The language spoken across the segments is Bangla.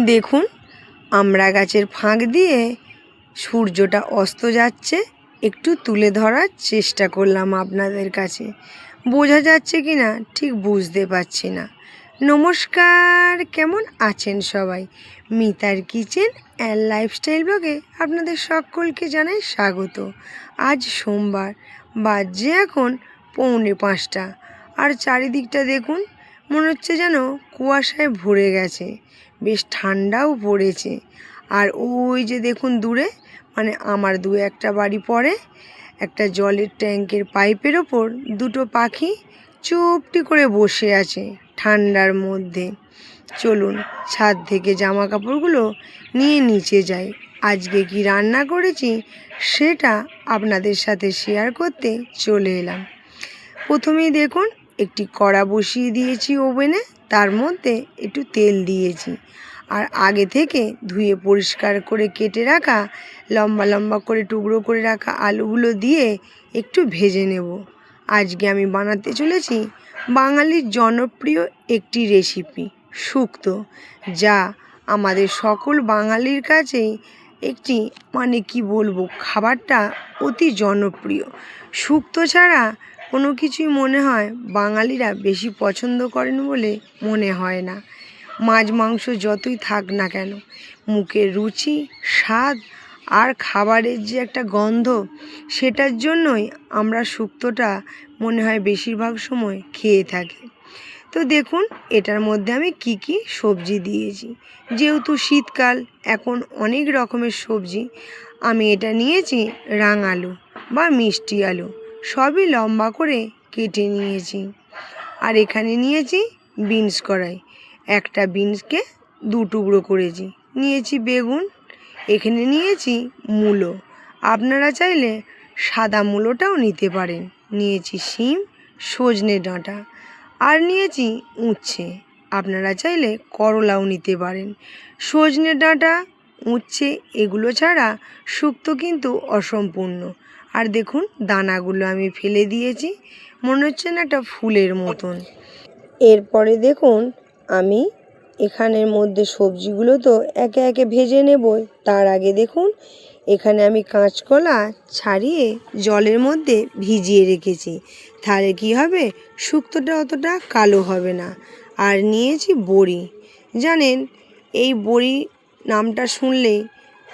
দেখুন আমড়া গাছের ফাঁক দিয়ে সূর্যটা অস্ত যাচ্ছে, একটু তুলে ধরার চেষ্টা করলাম আপনাদের কাছে। বোঝা যাচ্ছে কি না, ঠিক বুঝতে পারছি না। নমস্কার, কেমন আছেন সবাই? মিতার কিচেন অ্যান্ড লাইফস্টাইল ব্লগে আপনাদের সকলকে জানাই স্বাগত। আজ সোমবার বাজে এখন পৌনে পাঁচটা। আর চারিদিকটা দেখুন, মনে হচ্ছে যেন কুয়াশায় ভরে গেছে। বেশ ঠান্ডাও পড়েছে। আর ওই যে দেখুন দূরে মানে আমার দু একটা বাড়ি পরে, একটা জলের ট্যাঙ্কের পাইপের ওপর দুটো পাখি চুপটি করে বসে আছে ঠান্ডার মধ্যে। চলুন, ছাদ থেকে জামা কাপড়গুলো নিয়ে নিচে যাই। আজকে কি রান্না করেছি সেটা আপনাদের সাথে শেয়ার করতে চলে এলাম। প্রথমেই দেখুন, একটি কড়া বসিয়ে দিয়েছি ওভেনে। তার মধ্যে একটু তেল দিয়েছি। আর আগে থেকে ধুয়ে পরিষ্কার করে কেটে রাখা, লম্বা লম্বা করে টুকরো করে রাখা আলুগুলো দিয়ে একটু ভেজে নেব। আজকে আমি বানাতে চলেছি বাঙালির জনপ্রিয় একটি রেসিপি শুক্তো, যা আমাদের সকল বাঙালির কাছেই একটি মানে কি বলব, খাবারটা অতি জনপ্রিয়। শুক্তো ছাড়া কোনো কিছুই মনে হয় বাঙালিরা বেশি পছন্দ করেন বলে মনে হয় না। মাছ, মাংস যতই থাক না কেন মুখের রুচি, স্বাদ আর খাবারের যে একটা গন্ধ, সেটার জন্যই আমরা শুক্তটা মনে হয় বেশিরভাগ সময় খেয়ে থাকি। তো দেখুন, এটার মধ্যে আমি কি কি সবজি দিয়েছি। যেহেতু শীতকাল, এখন অনেক রকমের সবজি, আমি এটা নিয়েছি রাঙালু বা মিষ্টি আলু। সবই লম্বা করে কেটে নিয়েছি। আর এখানে নিয়েছি বিনস কড়াই। একটা বিনসকে দু টুকরো করেছি। নিয়েছি বেগুন, এখানে নিয়েছি মূলো। আপনারা চাইলে সাদা মূলোটাও নিতে পারেন। নিয়েছি শিম, সজনে ডাঁটা। আর নিয়েছি উচ্ছে। আপনারা চাইলে করলাও নিতে পারেন। সজনে ডাঁটা, উচ্ছে, এগুলো ছাড়া শুক্তো কিন্তু অসম্পূর্ণ। আর দেখুন, দানাগুলো আমি ফেলে দিয়েছি। মনে হচ্ছে না একটা ফুলের মতন। এরপরে দেখুন, আমি এখানের মধ্যে সবজিগুলো তো একে একে ভেজে নেবই। তার আগে দেখুন, এখানে আমি কাঁচকলা ছাড়িয়ে জলের মধ্যে ভিজিয়ে রেখেছি। তাহলে কি হবে? শুক্তোটা অতটা কালো হবে না। আর নিয়েছি বড়ি। জানেন, এই বড়ি নামটা শুনলেই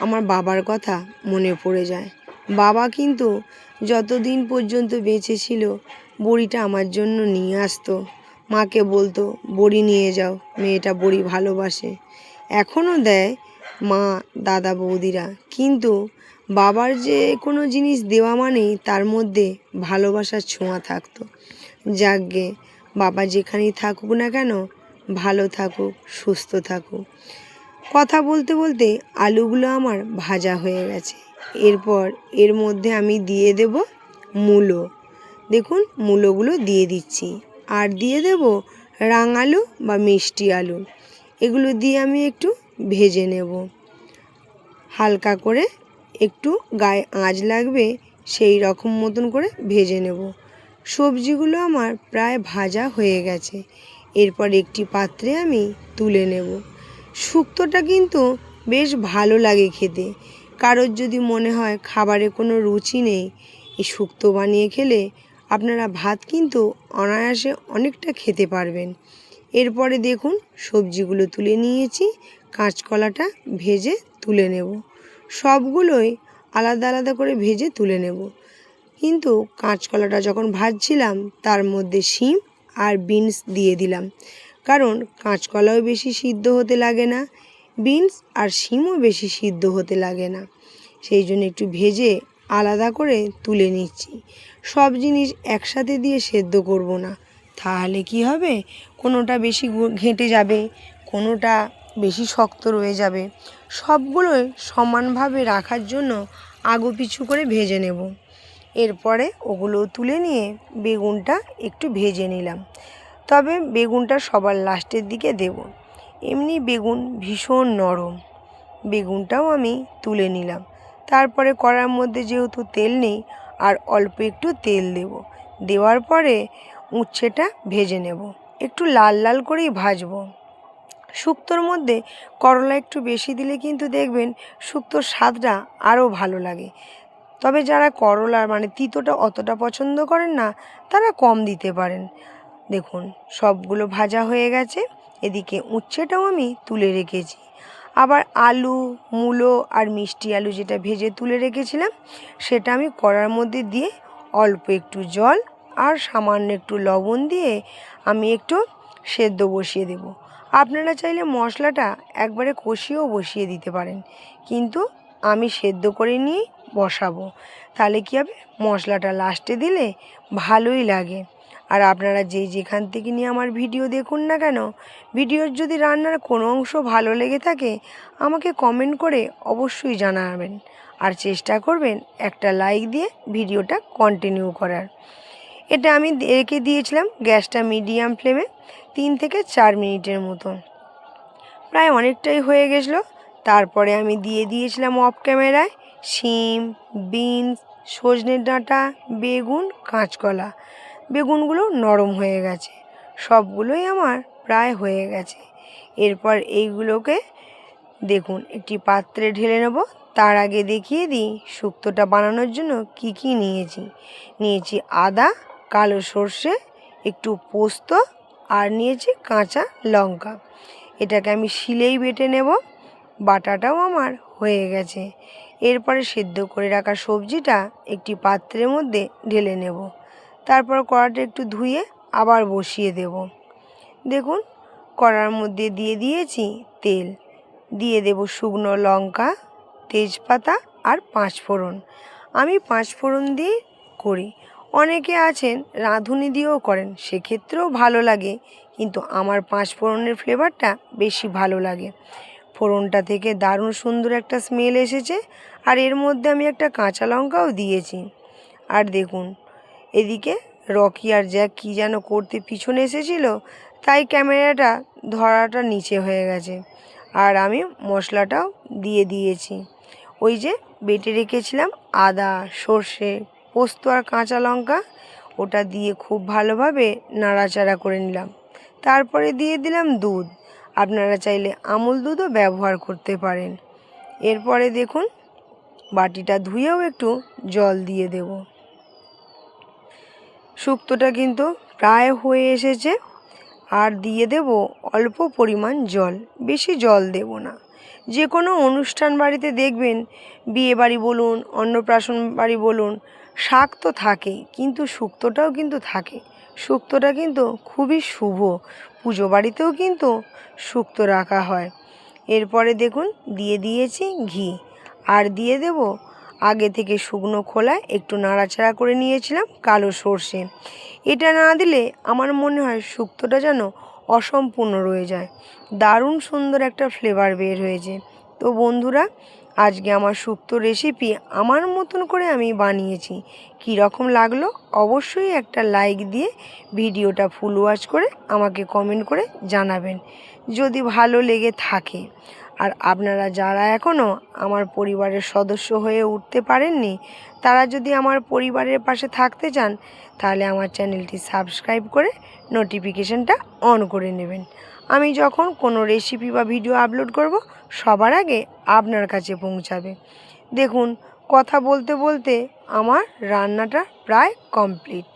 আমার বাবার কথা মনে পড়ে যায়। বাবা কিন্তু যতদিন পর্যন্ত বেঁচে ছিল, বড়িটা আমার জন্য নিয়ে আসতো। মাকে বলতো, বড়ি নিয়ে যাও, মেয়েটা বড়ি ভালোবাসে। এখনও দেয় মা, দাদা, বৌদিরা। কিন্তু বাবার যে কোনো জিনিস দেওয়া মানেই তার মধ্যে ভালোবাসার ছোঁয়া থাকতো। যাকগে, বাবা যেখানেই থাকুক না কেন, ভালো থাকুক, সুস্থ থাকুক। কথা বলতে বলতে আলুগুলো আমার ভাজা হয়ে গেছে। এরপর এর মধ্যে আমি দিয়ে দেব মূলো। দেখুন, মূলোগুলো দিয়ে দিচ্ছি। আর দিয়ে দেব রাঙালু বা মিষ্টি আলু। এগুলো দিয়ে আমি একটু ভেজে নেব। হালকা করে একটু গায়ে আঁচ লাগবে, সেই রকম মতন করে ভেজে নেব। সবজিগুলো আমার প্রায় ভাজা হয়ে গেছে। এরপর একটি পাত্রে আমি তুলে নেব। শুক্তোটা কিন্তু বেশ ভালো লাগে খেতে। কারোর যদি মনে হয় খাবারে কোনো রুচি নেই, এই শুক্তো বানিয়ে খেলে আপনারা ভাত কিন্তু অনায়াসে অনেকটা খেতে পারবেন। এরপরে দেখুন, সবজিগুলো তুলে নিয়েছি, কাঁচকলাটা ভেজে তুলে নেব। সবগুলোই আলাদা আলাদা করে ভেজে তুলে নেব। কিন্তু কাঁচকলাটা যখন ভাজছিলাম, তার মধ্যে শিম আর বিনস দিয়ে দিলাম। কারণ কাঁচকলাও বেশি সিদ্ধ হতে লাগে না বিনস আর শিমও বেশি সিদ্ধ হতে লাগে না। সেই জন্য একটু ভেজে আলাদা করে তুলে নিচ্ছি। সব জিনিস একসাথে দিয়ে সেদ্ধ করব না। তাহলে কি হবে? কোনোটা বেশি ঘেঁটে যাবে, কোনোটা বেশি শক্ত রয়ে যাবে। সবগুলোই সমানভাবে রাখার জন্য আগু পিছু করে ভেজে নেব। এরপরে ওগুলো তুলে নিয়ে বেগুনটা একটু ভেজে নিলাম। তবে বেগুনটা সবার লাস্টের দিকে দেব। এমনি বেগুন ভীষণ নরম। বেগুনটাও আমি তুলে নিলাম। তারপরে কড়ার মধ্যে যেহেতু তেল নেই, আর অল্প একটু তেল দেব। দেওয়ার পরে উচ্ছেটা ভেজে নেব। একটু লাল লাল করেই ভাজবো। শুক্তোর মধ্যে করলা একটু বেশি দিলে কিন্তু দেখবেন শুক্তোর স্বাদটা আরও ভালো লাগে। তবে যারা করলার মানে তিতোটা অতটা পছন্দ করেন না, তারা কম দিতে পারেন। দেখুন, সবগুলো ভাজা হয়ে গেছে। এদিকে উচ্ছেটাও আমি তুলে রেখেছি। আবার আলু, মূলো আর মিষ্টি আলু যেটা ভেজে তুলে রেখেছিলাম, সেটা আমি কড়ার মধ্যে দিয়ে অল্প একটু জল আর সামান্য একটু লবণ দিয়ে আমি একটু সেদ্ধ বসিয়ে দেব। আপনারা চাইলে মশলাটা একবারে কষিয়েও বসিয়ে দিতে পারেন, কিন্তু আমি সেদ্ধ করে নিয়ে বসাবো। তাহলে কী হবে? মশলাটা লাস্টে দিলে ভালোই লাগে। আর আপনারা যে যেখান থেকে নিয়ে আমার ভিডিও দেখুন না কেন, ভিডিওর যদি রান্নার কোনো অংশ ভালো লেগে থাকে, আমাকে কমেন্ট করে অবশ্যই জানাবেন। আর চেষ্টা করবেন একটা লাইক দিয়ে ভিডিওটা কন্টিনিউ করার। এটা আমি রেখে দিয়েছিলাম গ্যাসটা মিডিয়াম ফ্লেমে তিন থেকে চার মিনিটের মতো। প্রায় অনেকটাই হয়ে গেছিল। তারপরে আমি দিয়ে দিয়েছিলাম অফ ক্যামেরায় শিম বিনস সজনে ডাঁটা, বেগুন, কাঁচকলা। বেগুনগুলো নরম হয়ে গেছে। সবগুলোই আমার প্রায় হয়ে গেছে। এরপর এইগুলোকে দেখুন, একটি পাত্রে ঢেলে নেব। তার আগে দেখিয়ে দিই শুক্তোটা বানানোর জন্য কি কি নিয়েছি। নিয়েছি আদা, কালো সর্ষে, একটু পোস্ত আর নিয়েছি কাঁচা লঙ্কা। এটাকে আমি শিলেই বেটে নেব। বাটাটাও আমার হয়ে গেছে। এরপরে সেদ্ধ করে রাখা সবজিটা একটি পাত্রের মধ্যে ঢেলে নেব। তারপর কড়াটা একটু ধুয়ে আবার বসিয়ে দেব। দেখুন, কড়ার মধ্যে দিয়ে দিয়েছি তেল। দিয়ে দেব শুকনো লঙ্কা, তেজপাতা আর পাঁচ ফোড়ন আমি পাঁচ ফোড়ন দিয়ে করি। অনেকে আছেন, রাঁধুনি দিয়েও করেন, সেক্ষেত্রেও ভালো লাগে। কিন্তু আমার পাঁচ ফোড়নের ফ্লেভারটা বেশি ভালো লাগে। ফোড়নটা থেকে দারুণ সুন্দর একটা স্মেল এসেছে। আর এর মধ্যে আমি একটা কাঁচা লঙ্কাও দিয়েছি। আর দেখুন এদিকে রকি আর জ্যাক কী যেন করতে পিছনে এসেছিল, তাই ক্যামেরাটা ধরাটা নিচে হয়ে গেছে। আর আমি মশলাটাও দিয়ে দিয়েছি। ওই যে বেটে রেখেছিলাম আদা, সর্ষে, পোস্ত আর কাঁচা লঙ্কা, ওটা দিয়ে খুব ভালোভাবে নাড়াচাড়া করে নিলাম। তারপরে দিয়ে দিলাম দুধ। আপনারা চাইলে আমুল দুধও ব্যবহার করতে পারেন। এরপরে দেখুন, বাটিটা ধুয়েও একটু জল দিয়ে দেব। শুক্তোটা কিন্তু প্রায় হয়ে এসেছে। আর দিয়ে দেব অল্প পরিমাণ জল। বেশি জল দেব না। যে কোনো অনুষ্ঠান বাড়িতে দেখবেন বিয়ে বাড়ি বলুন, অন্নপ্রাশন বাড়ি বলুন, শাক তো থাকেই, কিন্তু শুক্তোটাও কিন্তু থাকে। শুক্তোটা কিন্তু খুবই শুভ। পুজো বাড়িতেও কিন্তু শুক্তো রাখা হয়। এরপরে দেখুন, দিয়ে দিয়েছি ঘি। আর দিয়ে দেব আগে থেকে শুকনো খোলায় একটু নাড়াচাড়া করে নিয়েছিলাম কালো সর্ষে। এটা না দিলে আমার মনে হয় শুক্তোটা যেন অসম্পূর্ণ রয়ে যায়। দারুণ সুন্দর একটা ফ্লেভার বের হয়েছে। তো বন্ধুরা, আজকে আমার শুক্তো রেসিপি আমার মতন করে আমি বানিয়েছি। কী রকম লাগল অবশ্যই একটা লাইক দিয়ে ভিডিওটা ফুল ওয়াচ করে আমাকে কমেন্ট করে জানাবেন। যদি ভালো লেগে থাকে আর আপনারা যারা এখনও আমার পরিবারের সদস্য হয়ে উঠতে পারেননি, তারা যদি আমার পরিবারের পাশে থাকতে চান, তাহলে আমার চ্যানেলটি সাবস্ক্রাইব করে নোটিফিকেশানটা অন করে নেবেন। আমি যখন কোনো রেসিপি বা ভিডিও আপলোড করব, সবার আগে আপনার কাছে পৌঁছাবে। দেখুন, কথা বলতে বলতে আমার রান্নাটা প্রায় কমপ্লিট